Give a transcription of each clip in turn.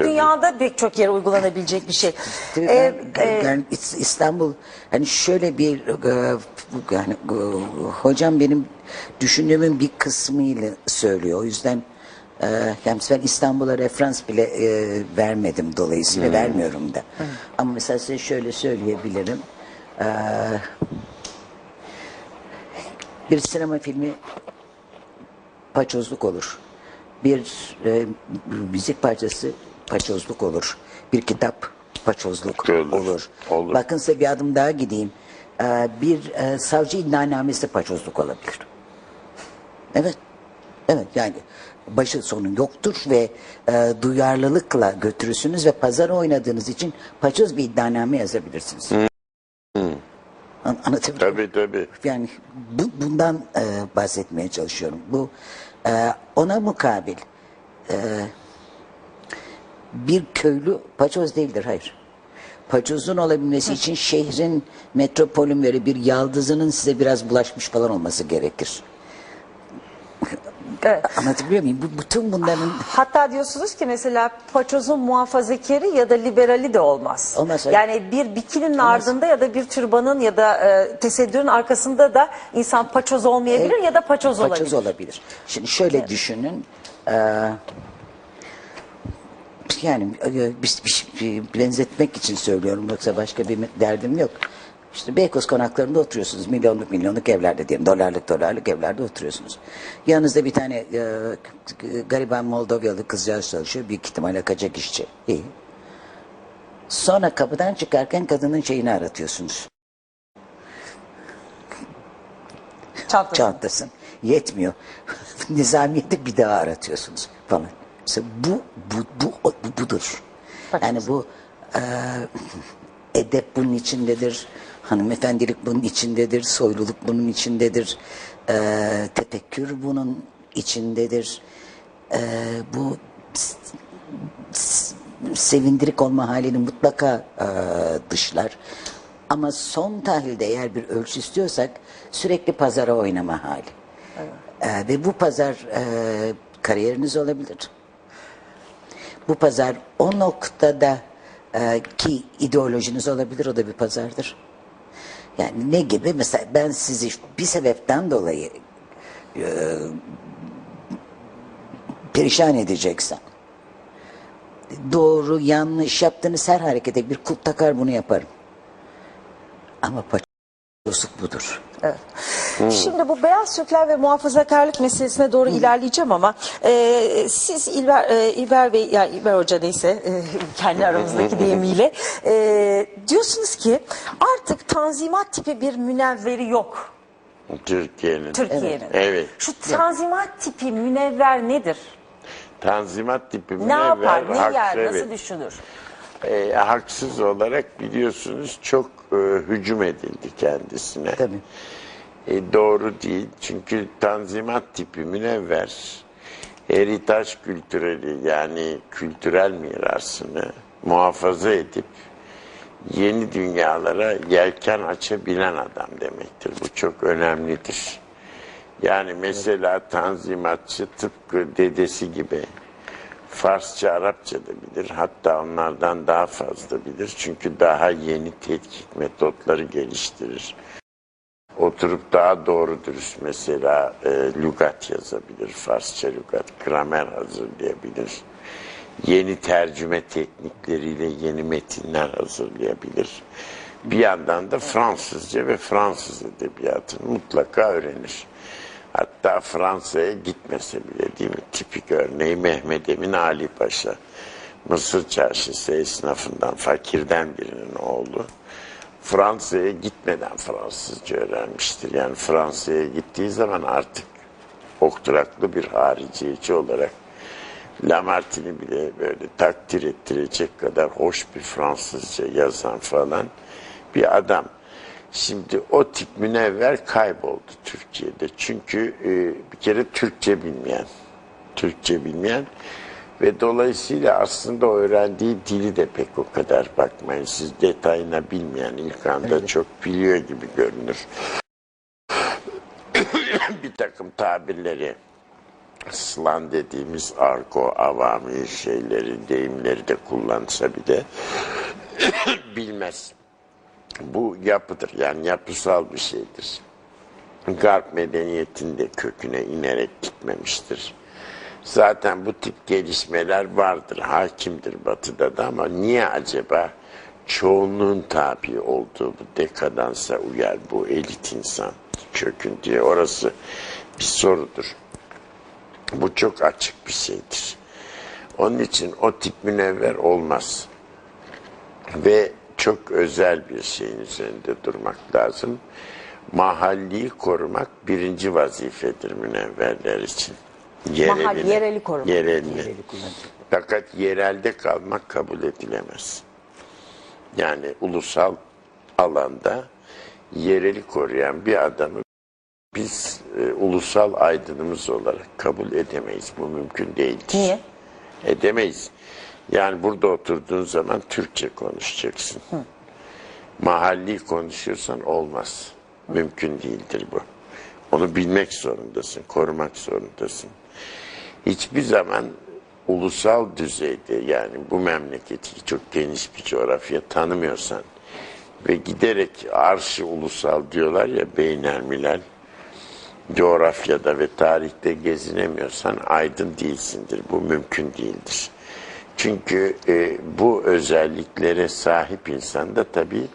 Tabii. dünyada pek çok yere uygulanabilecek bir şey. Ee, ben- e, İstanbul hani şöyle bir e, yani e, hocam benim düşündüğümün bir kısmıyla söylüyor. O yüzden e, yani ben İstanbul'a referans bile e, vermedim dolayısıyla vermiyorum da. Ama mesela size şöyle söyleyebilirim. E, bir sinema filmi paçozluk olur. Bir e, müzik parçası paçozluk olur. Bir kitap paçozluk Olur, olur. olur. Bakın size bir adım daha gideyim. E, bir e, savcı iddianamesi paçozluk olabilir. Evet. Evet yani başı sonu yoktur ve e, duyarlılıkla götürürsünüz ve pazar oynadığınız için paçoz bir iddianame yazabilirsiniz. An- anlatabiliyor? Tabii tabii. Yani bu, bundan e, bahsetmeye çalışıyorum. Bu e, ona mukabil e, bir köylü paçoz değildir. Hayır. Paçozun olabilmesi için şehrin metropolün böyle bir yaldızının size biraz bulaşmış falan olması gerekir. evet. Anlatabiliyor muyum? Bu, bütün bunların Hatta diyorsunuz ki mesela paçozun muhafazakari ya da liberali de olmaz. Olmaz, evet. Yani bir bikinin ardında ya da bir türbanın ya da e, tesettürün arkasında da insan paçoz olmayabilir ya da paçoz, paçoz olabilir. olabilir. Şimdi şöyle düşünün. e, yani e, bir, bir, bir benzetmek için söylüyorum yoksa başka bir derdim yok. İşte Beykoz konaklarında oturuyorsunuz. Milyonluk milyonluk evlerde diyelim. Dolarlık dolarlık evlerde oturuyorsunuz. Yanınızda bir tane e, gariban Moldovyalı kızcağız çalışıyor. Büyük ihtimalle kaçak işçi. İyi. Sonra kapıdan çıkarken kadının şeyini aratıyorsunuz. Çantası. çantasın. Yetmiyor. Nizamiyeti bir daha aratıyorsunuz falan. Bu, bu, bu, bu budur. Yani bu e, edep bunun içindedir. Hanımefendilik bunun içindedir. Soyluluk bunun içindedir. E, tefekkür bunun içindedir. E, bu sevindirik olma halini mutlaka e, dışlar. Ama son tahlilde eğer bir ölçü istiyorsak sürekli pazara oynama hali. E, ve bu pazar e, kariyeriniz olabilir. Bu pazar o noktada e, ki ideolojiniz olabilir o da bir pazardır. Yani ne gibi? Mesela ben sizi bir sebepten dolayı e, perişan edeceksem doğru yanlış yaptığınız her harekete bir kulp takar bunu yaparım. Ama paçozluk budur. Şimdi bu beyaz Türkler ve muhafazakarlık meselesine doğru ilerleyeceğim ama e, siz İlber, e, İlber Bey, yani İlber Hoca neyse e, kendi aramızdaki deyimiyle e, diyorsunuz ki artık tanzimat tipi bir münevveri yok Türkiye'nin. Türkiye'nin. Evet. Şu tanzimat tipi münevver nedir? Tanzimat tipi Ne yapar, ne yer, evet. nasıl düşünür? E, haksız olarak biliyorsunuz çok e, hücum edildi kendisine. Tabii. E, doğru değil. Çünkü tanzimat tipi münevver heritaj kültüreli yani kültürel mirasını muhafaza edip yeni dünyalara yelken açabilen adam demektir. Bu çok önemlidir. Yani mesela tanzimatçı tıpkı dedesi gibi Farsça, Arapça da bilir. Hatta onlardan daha fazla bilir. Çünkü daha yeni tetkik metotları geliştirir. Oturup daha doğru dürüst mesela e, lügat yazabilir. Farsça lügat, gramer hazırlayabilir. Yeni tercüme teknikleriyle yeni metinler hazırlayabilir. Bir yandan da Fransızca ve Fransız edebiyatını mutlaka öğrenir. Hatta Fransa'ya gitmese bile değil mi? Tipik örneği Mehmet Emin Ali Paşa. Mısır çarşısı esnafından, fakirden birinin oğlu. Fransa'ya gitmeden Fransızca öğrenmiştir. Yani Fransa'ya gittiği zaman artık okturaklı bir hariciyeci olarak Lamartine'i bile böyle takdir ettirecek kadar hoş bir Fransızca yazan falan bir adam. Şimdi o tip münevver kayboldu Türkiye'de. Çünkü e, bir kere Türkçe bilmeyen, Türkçe bilmeyen ve dolayısıyla aslında öğrendiği dili de pek o kadar bakmayın. Siz detayına bilmeyen ilk anda çok biliyor gibi görünür. bir takım tabirleri slan dediğimiz argo avami şeyleri, deyimleri de kullansa bile bilmez. Bu yapıdır yani yapısal bir şeydir. Garp medeniyetinde köküne inerek gitmemiştir. Zaten bu tip gelişmeler vardır, hakimdir batıda da ama niye acaba çoğunluğun tabi olduğu bu dekadansa uyar bu elit insan kökün diye orası bir sorudur. Bu çok açık bir şeydir. Onun için o tip münevver olmaz. Ve çok özel bir şeyin üzerinde durmak lazım. Mahalliyi korumak birinci vazifedir münevverler için. Mahal- yereli korumak. Yerelini. Yereli. Fakat yerelde kalmak kabul edilemez. Yani ulusal alanda yereli koruyan bir adamı biz e, ulusal aydınımız olarak kabul edemeyiz. Bu mümkün değildir. Niye? Edemeyiz. Yani burada oturduğun zaman Türkçe konuşacaksın. Mahalli konuşuyorsan olmaz. Mümkün değildir bu. Onu bilmek zorundasın, korumak zorundasın. Hiçbir zaman ulusal düzeyde yani bu memleketi çok geniş bir coğrafya tanımıyorsan ve giderek arşı ulusal diyorlar ya beynelmilel coğrafyada ve tarihte gezinemiyorsan aydın değilsindir. Bu mümkün değildir. Çünkü e, bu özelliklere sahip insan da tabii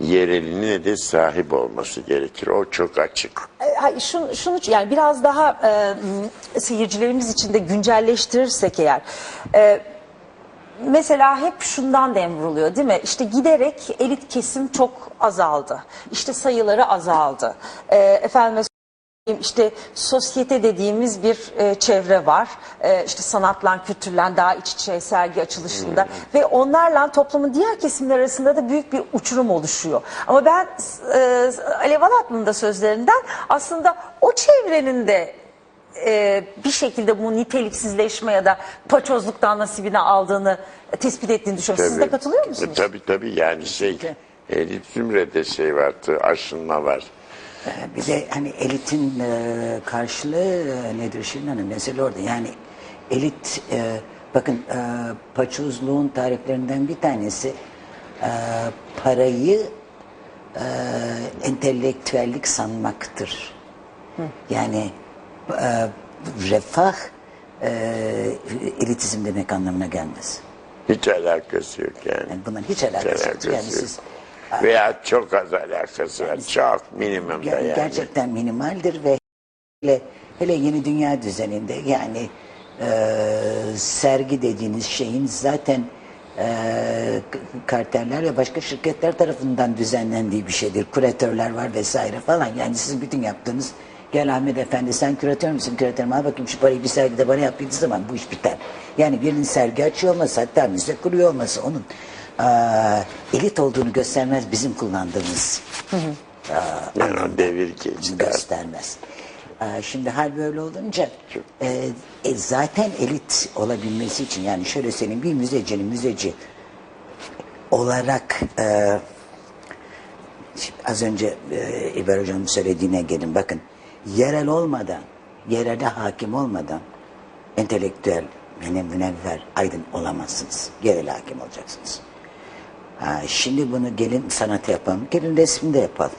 yereline de sahip olması gerekir. O çok açık. Şunu, şunu yani biraz daha e, seyircilerimiz için de güncelleştirirsek eğer e, mesela hep şundan dem değil mi? İşte giderek elit kesim çok azaldı. İşte sayıları azaldı. E, efendim işte sosyete dediğimiz bir e, çevre var. E, işte sanatla, kültürle daha iç içe sergi açılışında ve onlarla toplumun diğer kesimler arasında da büyük bir uçurum oluşuyor. Ama ben e, Alev Alatlı'nın da sözlerinden aslında o çevrenin de e, bir şekilde bu niteliksizleşme ya da paçozluktan nasibini aldığını tespit ettiğini düşünüyorum. Siz de Tabii. katılıyor musunuz? E, Tabii tabii yani şey elit zümrede şey vardı aşınma var. Ee, Bir de hani elitin e, karşılığı e, nedir Şirin Hanım? Mesela orada yani elit e, bakın e, paçozluğun tariflerinden bir tanesi e, parayı e, entelektüellik sanmaktır. Yani e, refah e, elitizm demek anlamına gelmez. Hiç alakası yok yani. Yani bunların hiç alakası yok. Yani siz Veya çok az alakası var. Çok minimumda Ger- yani. Gerçekten minimaldir ve hele, hele yeni dünya düzeninde yani e, sergi dediğiniz şeyin zaten e, k- karteller ve başka şirketler tarafından düzenlendiği bir şeydir. Küratörler var vesaire falan. Yani sizin bütün yaptığınız gel Ahmet Efendi sen küratör müsün? Küratörüm al bakayım şu parayı bir sergide bana yap dediği zaman bu iş biter. Yani birinin sergi açıyor olması hatta müze kuruyor olması onun e, elit olduğunu göstermez bizim kullandığımız Yani o devir geçti. göstermez. Ee, Şimdi hal böyle olunca e, e, zaten elit olabilmesi için yani şöyle söyleyeyim bir müzecinin müzeci olarak e, şimdi az önce e, İber Hocam'ın söylediğine gelin bakın yerel olmadan yerelde hakim olmadan entelektüel yani münevver aydın olamazsınız. Yerel hakim olacaksınız. Ha, şimdi bunu gelin sanat yapalım. Gelin resminde yapalım.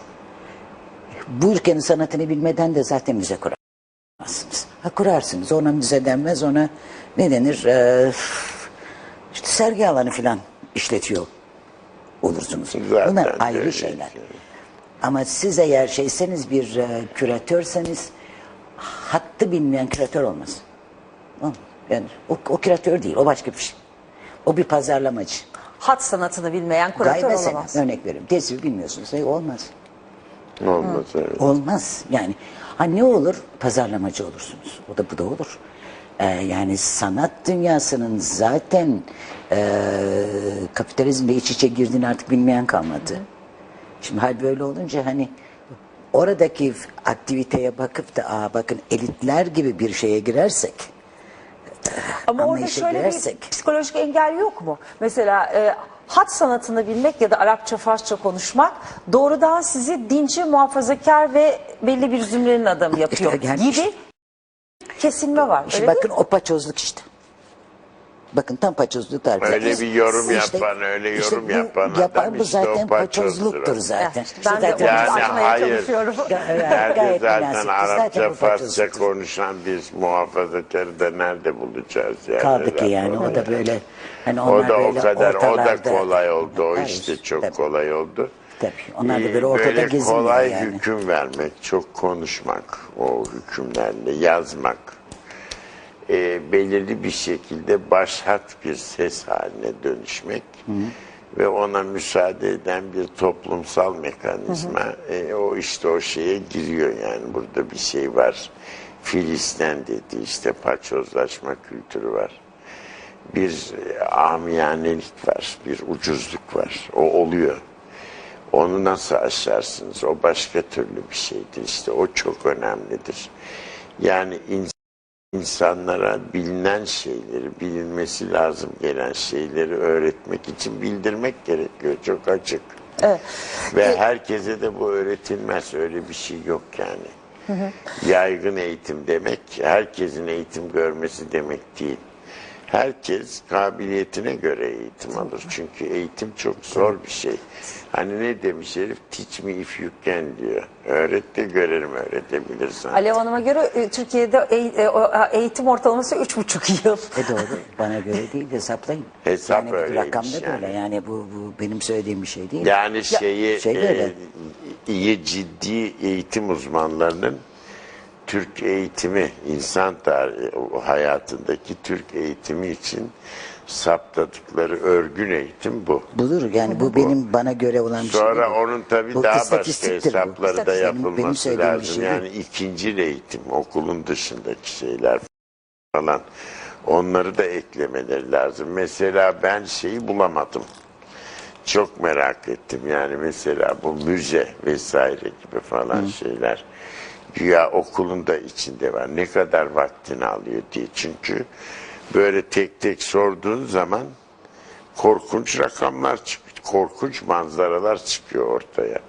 Bu ülkenin sanatını bilmeden de zaten müze kuramazsınız. Ha kurarsınız. Ona müze denmez. Ona ne denir? Ee, işte sergi alanı falan işletiyor olursunuz. Zaten Bunlar ayrı öyle. şeyler. Ama siz eğer şeyseniz bir e, küratörseniz hattı bilmeyen küratör olmaz. Yani o, o küratör değil. O başka bir şey. O bir pazarlamacı. Hat sanatını bilmeyen kuratör Gaybe sen olamaz. örnek veriyorum. Tesbih bilmiyorsunuz. E, olmaz. Olmaz evet. Olmaz. Yani ha ne olur? Pazarlamacı olursunuz. O da bu da olur. Ee, yani sanat dünyasının zaten e, kapitalizmle iç içe girdiğini artık bilmeyen kalmadı. Şimdi hal böyle olunca hani oradaki aktiviteye bakıp da aa bakın elitler gibi bir şeye girersek Ama orada anlayışa şöyle girersek. bir psikolojik engel yok mu? Mesela e, hat sanatını bilmek ya da Arapça, Farsça konuşmak doğrudan sizi dinci, muhafazakar ve belli bir zümrenin adamı yapıyor İşte gelmiş. gibi kesilme var. İşte öyle bakın mi? o paçozluk işte. Bakın tam paçozluk tarifi. Öyle Biz- bir yorum işte- yapan, öyle işte yorum bu yapan yapan adam bu işte o zaten paçozluktur zaten. İşte ben de zaten onu Yani hayır. gayet zaten. Arapça, Farsça konuşan bir muhafazakarı da nerede bulacağız yani? Kaldı ki yani o da böyle hani onlar O da o böyle kadar, o da kolay oldu. O Hayır, işte çok tabii. kolay oldu. Tabii, onlar da Ee, böyle ortada gezinmiyor kolay yani. hüküm vermek, çok konuşmak, o hükümlerle yazmak, e, belirli bir şekilde başhat bir ses haline dönüşmek ve ona müsaade eden bir toplumsal mekanizma e, o işte o şeye giriyor yani burada bir şey var. Filistin dedi işte paçozlaşma kültürü var bir e, amiyanelik var, bir ucuzluk var. O oluyor. Onu nasıl aşarsınız? O başka türlü bir şeydir. İşte o çok önemlidir. Yani ins- insanlara bilinen şeyleri, bilinmesi lazım gelen şeyleri öğretmek için bildirmek gerekiyor. Çok açık. Ve herkese de bu öğretilmez. Öyle bir şey yok yani. Yaygın eğitim demek, herkesin eğitim görmesi demek değil. Herkes kabiliyetine göre eğitim alır. Çünkü eğitim çok zor bir şey. Hani ne demiş herif? Teach me if you can diyor. Öğret de görelim öğretebilirsen. Alev Hanım'a göre e, Türkiye'de e- e- eğitim ortalaması üç buçuk yıl. E doğru. Bana göre değil hesaplayın. Hesap yani bu öyleymiş rakam da böyle. yani. Yani bu, bu benim söylediğim bir şey değil. Yani şeyi şey de öyle. e, iyi ciddi eğitim uzmanlarının Türk eğitimi, insan tarihi hayatındaki Türk eğitimi için saptadıkları örgün eğitim bu. Budur yani bu benim bana göre olan bir şey Sonra onun tabii Bu daha başka istatistiktir bu. hesapları da İstatistik. Benim- benim yapılması lazım. şey yani ikinci eğitim, okulun dışındaki şeyler falan. Onları da eklemeleri lazım. Mesela ben şeyi bulamadım. Çok merak ettim yani mesela bu müze vesaire gibi falan şeyler. Güya okulun da içinde var. Ne kadar vaktini alıyor diye. Çünkü böyle tek tek sorduğun zaman korkunç rakamlar çıkıyor. Korkunç manzaralar çıkıyor ortaya.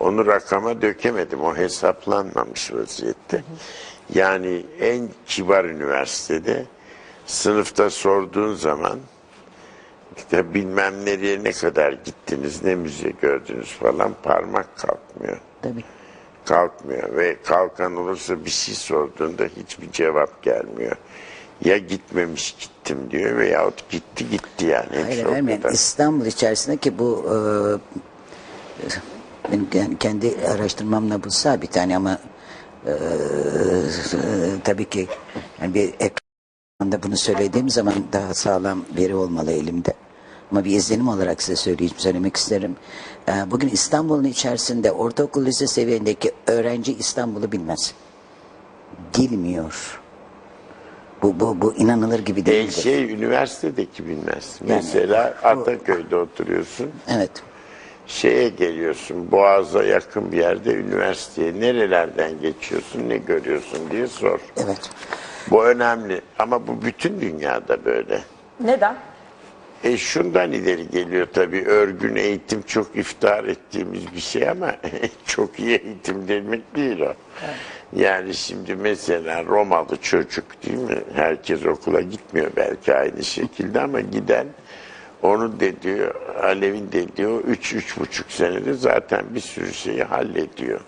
Onu rakama dökemedim. O hesaplanmamış vaziyette. Yani en kibar üniversitede sınıfta sorduğun zaman işte bilmem nereye ne kadar gittiniz, ne müze gördünüz falan parmak kalkmıyor. Tabii. Kalkmıyor ve kalkan olursa bir şey sorduğunda hiçbir cevap gelmiyor. Ya gitmemiş gittim diyor veyahut gitti gitti yani. Hepsi Hayır kadar. İstanbul içerisinde ki bu e, benim kendi araştırmamla bu sabit yani ama e, e, tabii ki yani bir ekranda bunu söylediğim zaman daha sağlam veri olmalı elimde. Ama bir izlenim olarak size söyleyeyim, söylemek isterim. E, bugün İstanbul'un içerisinde ortaokul lise seviyendeki öğrenci İstanbul'u bilmez. Bilmiyor. Bu, bu, bu inanılır gibi E değildir. şey üniversitedeki bilmez. Yani Mesela bu- Ataköy'de oturuyorsun. Evet. Şeye geliyorsun Boğaz'a yakın bir yerde üniversiteye nerelerden geçiyorsun ne görüyorsun diye sor. Evet. Bu önemli ama bu bütün dünyada böyle. Neden? E şundan ileri geliyor tabii örgün eğitim çok iftihar ettiğimiz bir şey ama çok iyi eğitim demek değil o. Yani şimdi mesela Romalı çocuk değil mi? Herkes okula gitmiyor belki aynı şekilde ama giden onu de diyor, Alev'in de diyor üç, üç buçuk senede zaten bir sürü şeyi hallediyor.